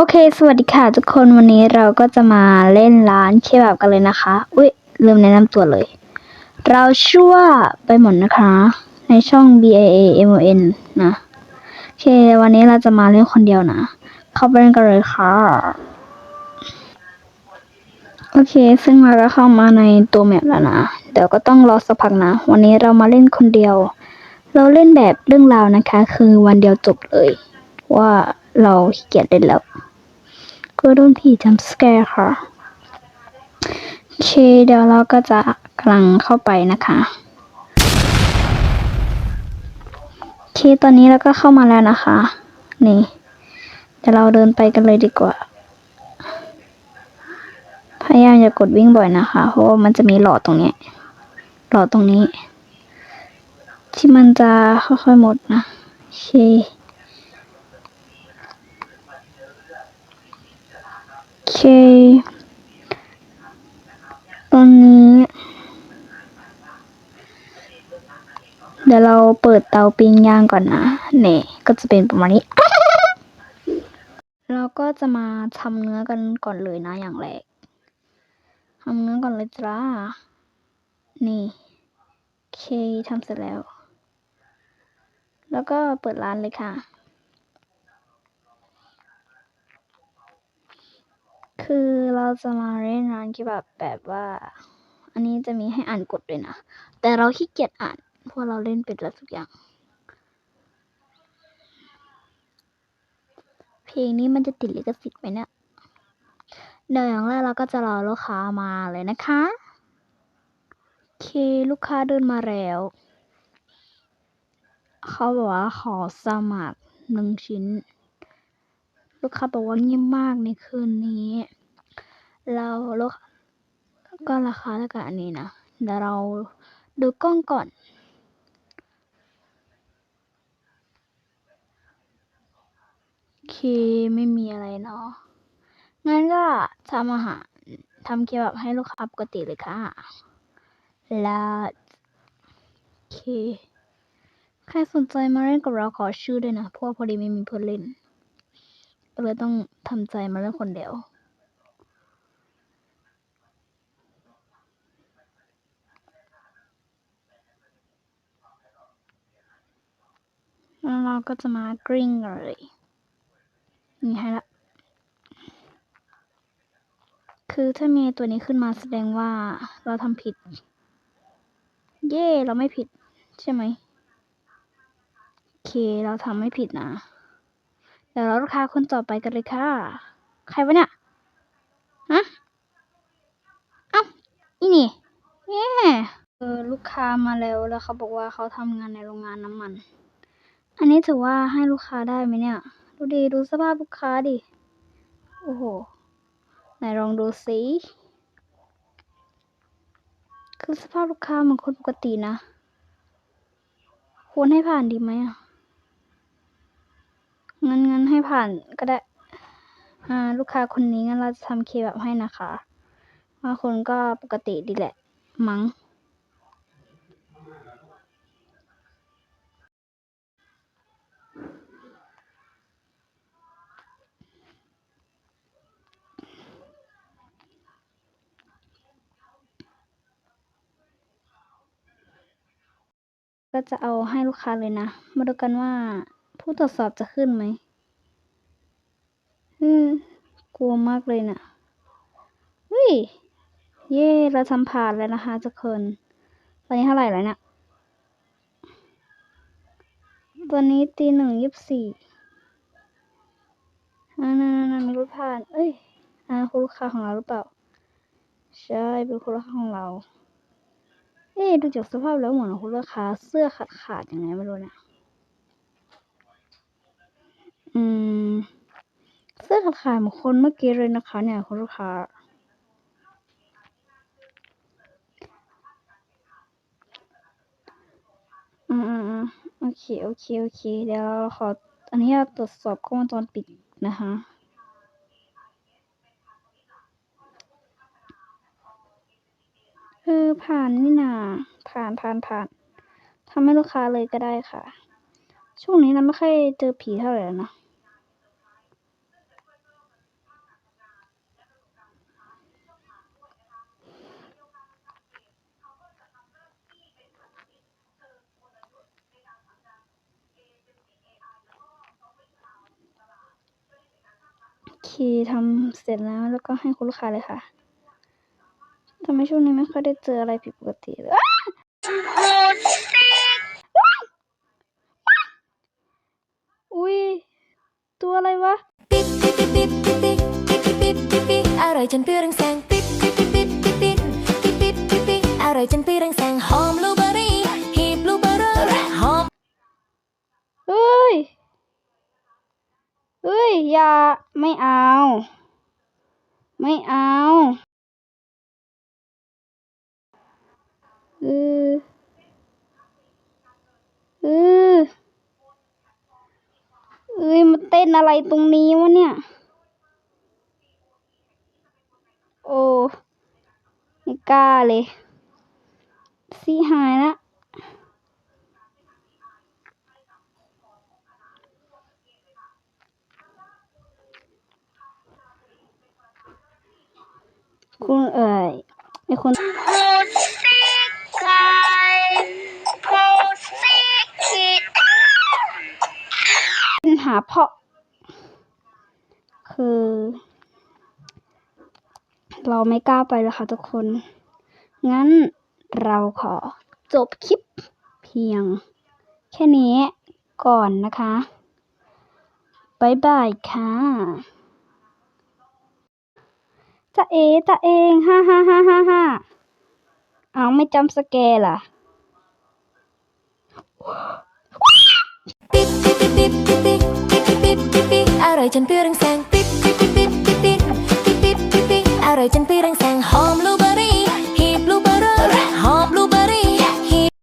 โอเค สวัสดีค่ะทุกคน วันนี้เราก็จะมาเล่นร้านเคบับกันเลยนะคะ อุ้ยลืมแนะนำตัวเลย เราชื่อว่าไปหมดนะคะ ในช่อง B A A M O N นะ โอเค วันนี้เราจะมาเล่นคนเดียวนะ เข้าไปเล่นกันเลยค่ะ โอเค ซึ่งเราก็เข้ามาในตัวแมปแล้วนะ เดี๋ยวก็ต้องรอสักพักนะ วันนี้เรามาเล่นคนเดียว เราเล่นแบบเรื่องราวนะคะ คือวันเดียวจบเลย ว่าเราเกียจเล่นแล้ว ก็โดนผีจัมสแกร์ค่ะโอเคเดี๋ยวเราก็จะกำลังเข้าไปนะคะโอเคตอนนี้เราก็เข้ามาแล้วนะคะ นี่เดี๋ยวเราเดินไปกันเลยดีกว่า พยายามอย่ากดวิ่งบ่อยนะคะ เพราะว่ามันจะมีหลอดตรงนี้ หลอดตรงนี้ ที่มันจะค่อยๆหมดนะโอเค โอ เค ตอนนี้ เดี๋ยวเราเปิดเตาปิ้งย่างก่อนนะเนี่ยก็จะเป็นประมาณนี้ เราก็จะมาทำเนื้อกันก่อนเลยนะอย่างแรกทำเนื้อก่อนเลยจ้า นี่โอเคทำเสร็จแล้ว แล้วก็เปิดร้านเลยค่ะ คือเราจะมาเล่นร้านที่แบบแบบว่า อันนี้จะมีให้อ่านกฎด้วยนะ แต่เราขี้เกียจอ่านเพราะเราเล่นเป็นแล้วทุกอย่าง เพลงนี้มันจะติดลิขสิทธิ์ไหมเนี่ยเดี๋ยวอย่างแรกเราก็จะรอลูกค้ามาเลยนะคะโอเคลูกค้าเดินมาแล้ว เขาบอกว่าขอสมัครหนึ่งชิ้น ลูกค้าบอกว่าเงียบมากในคืนนี้ เราลูกก็ราคาแล้วกันอันนี้นะเดี๋ยวเราดูกล้องก่อน โอเค ไม่มีอะไรเนาะงั้นก็ทำอาหารทำเกี๊ยแบบให้ลูกค้าปกติเลยค่ะ แล้วโอเค ใครสนใจมาเล่นกับเราขอชื่อด้วยนะ เพราะว่าพอดีไม่มีเพื่อนเล่น ก็เลยต้องทำใจมาเล่นคนเดียว แล้วเราก็จะมากริ้งเลยนี่ให้ละ คือถ้ามีตัวนี้ขึ้นมาแสดงว่าเราทำผิด เย่เราไม่ผิด ใช่ไหมโอเค เราทำไม่ผิดนะ เดี๋ยวเราลูกค้าคนต่อไปกันเลยค่ะ ใครวะเนี่ยฮะเอ้าอีนี่เย่เออลูกค้ามาแล้วแล้วเขาบอกว่าเขาทำงานในโรงงานน้ำมัน อันนี้ถือว่าให้ลูกค้าได้ไหมเนี่ย ดูดีดูสภาพลูกค้าดิ โอ้โห ไหนลองดูสิคือสภาพลูกค้าเหมือนคนปกตินะ ควรให้ผ่านดีไหมอะงั้นงั้นให้ผ่านก็ได้ อ่า ลูกค้าคนนี้งั้นเราจะทำเคแบบให้นะคะบางคนก็ปกติดีแหละ มั้ง ก็จะเอาให้ลูกค้าเลยนะ มาดูกันว่าผู้ตรวจสอบจะขึ้นไหมอืมกลัวมากเลยนะ่ะเฮ้ย เย่เราทำผ่านแล้วนะคะทุกคน ตอนนี้เท่าไหร่แล้วเนี่ยตอนนี้ตีหนึ่งยี่สิบสี่อ่านั่นนั่นมีรถผ่าน เอ้ย อ่าคุณลูกค้าของเราหรือเปล่า ใช่ เป็นคุณลูกค้าของเรา เอ๊ดูจากสภาพแล้วเหมือนคุณลูกค้าเสื้อขาดขาดยังไงไม่รู้เนี่ยอืม เสื้อขาดขาดเหมือนคนเมื่อกี้เลยนะคะ เนี่ยคุณลูกค้าอืมอืมอืมโอเค โอเค โอเค เดี๋ยวเราขออันุญาตตรวจสอบกล้องวงจรปิดนะคะ ออผ่านนี่นาผ่านผ่านผ่านทำให้ลูกค้าเลยก็ได้ค่ะ ช่วงนี้นะไม่ค่อยเจอผีเท่าไหร่แล้วนะคทำเสร็จแล้วแล้วก็ให้คุณลูกค้าเลยค่ะ ทำไมช่วงนี้ไม่ค่อยได้เจออะไรผิดปกติเลยอ้าอุ้ยตัวอะไรวะปิ๊ดปิ๊ดปิ๊ดปิ๊ดปิ๊ดปิ๊ดปิ๊ดปิ๊ดอร่อยจนเปรี้ยวรังแสงปิ๊ดปิ๊ดปิ๊ดปิ๊ดปิ๊ดปิ๊ดปิ๊ดปิ๊ดปิ๊ดอร่อยจนเปรี้ยวรังแสงหอมบลูเบอร์รี่ฮีบบลูเบอร์รี่หอมเฮ้ยเฮ้ยอย่าไม่เอา ไม่เอาเออเออเอ้ยมาเต้นอะไรตรงนี้วะเนี่ย โอ้ไม่กล้าเลยสีหายละคุณเอ่ยไอคนปัญหาเพราะ คือ เราไม่กล้าไปแล้วค่ะทุกคน งั้นเราขอจบคลิปเพียง แค่นี้ก่อนนะคะบายบายค่ะจะเอจะเองฮ่าฮ่าฮ่าฮ่าฮ่าเอาไม่จำสแกร์ล่ะปิ๊ดปิ๊ดปิ๊ดปิ๊ดปิ๊ดปิ๊ดปิ๊ดปิ๊ดปิ๊ดอร่อยจนเปรี้ยวรังแสง